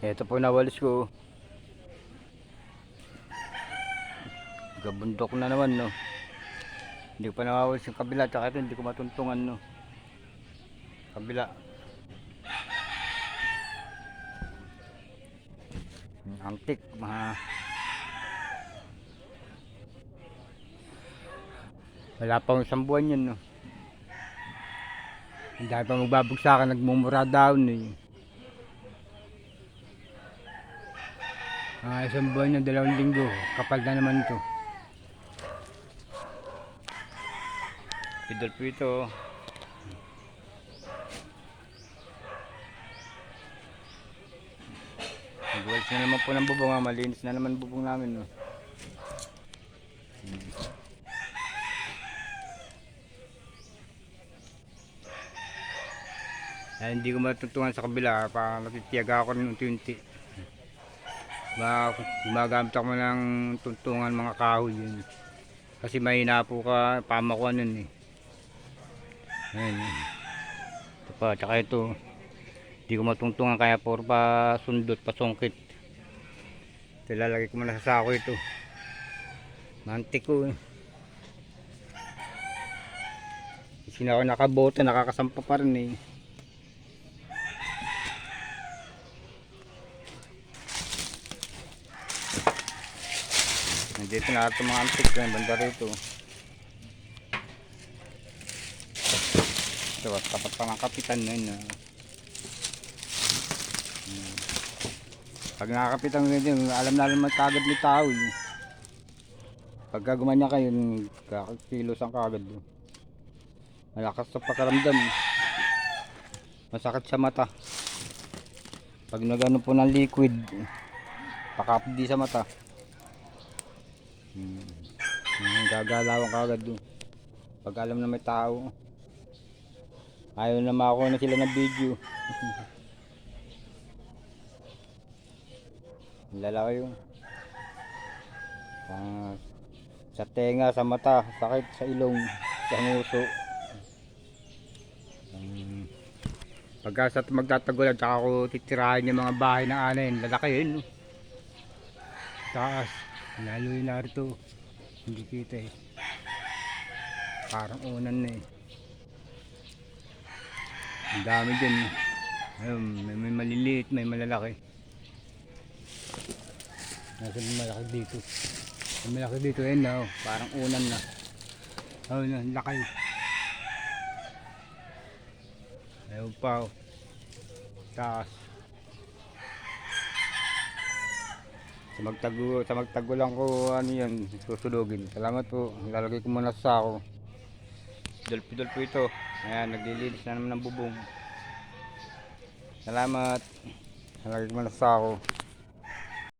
Ito po nawalis ko. Gabundok na naman no. Hindi ko pa nawawalis yung kabila tsaka ito hindi ko matuntungan no. Kabila. Antik mga Wala pang isang buwan yun no. Ang dami pa magbabagsakan, nagmumura down eh. Ah, isang buwan yun, dalawang linggo. Kapal na naman ito. Pidol po ito. Nagwalis na naman po ng bubong, ah. malinis na naman bubong namin. No? Ay, hindi ko matutungan sa kabila, pa natitiyaga ako rin unti-unti. Ba, gumagamit ako ng tuntungan mga kahoy yun. Kasi mahina po ka, pamakuan nun eh. Ayan. Ito pa, tsaka ito. Hindi ko matungtungan kaya puro pa sundot, pa sungkit. Ito lalagay ko muna sa sako ito. Mantik ko eh. Kasi na ako nakabote, nakakasampa pa rin eh. Nandito na ito mga antik yung banda rito. Ito, tapat pa ng kapitan na yun. ah. Hmm. Pag nakakapitan mo yun, alam na naman kagad may tao. Eh. Pagka gumanya kayo, kakakilos ang kagad. oh. Malakas sa pakaramdam. Masakit sa mata. Pag nagano po ng liquid, pakapdi sa mata. Hmm. Hmm, gagalawan kagad doon. Pag alam na may tao. Ayaw na makakuha na sila ng video. Lalaki yun. Ah, sa tenga, sa mata, sakit sa ilong, sa nguso. Um, pagka sa magtatagulan, tsaka ako titirahin yung mga bahay ng anin. Lalaki yun. Taas. Lalo yung narito. Hindi kita eh. Parang unan na eh. Ang dami dyan. Ayun, may, may maliliit, may malalaki. Nasa malaki dito. May malaki dito eh na. oh. Parang unan na. Oh, na, laki. Ayun pa oh. Taas. Sa magtago, sa magtago lang ko ano yan, susulugin. Salamat po. Lalagay ko muna sa sako. Pidol-pidol po ito. Ayan, naglilinis na naman ng bubong. Salamat. Lalagay ko muna sa sako.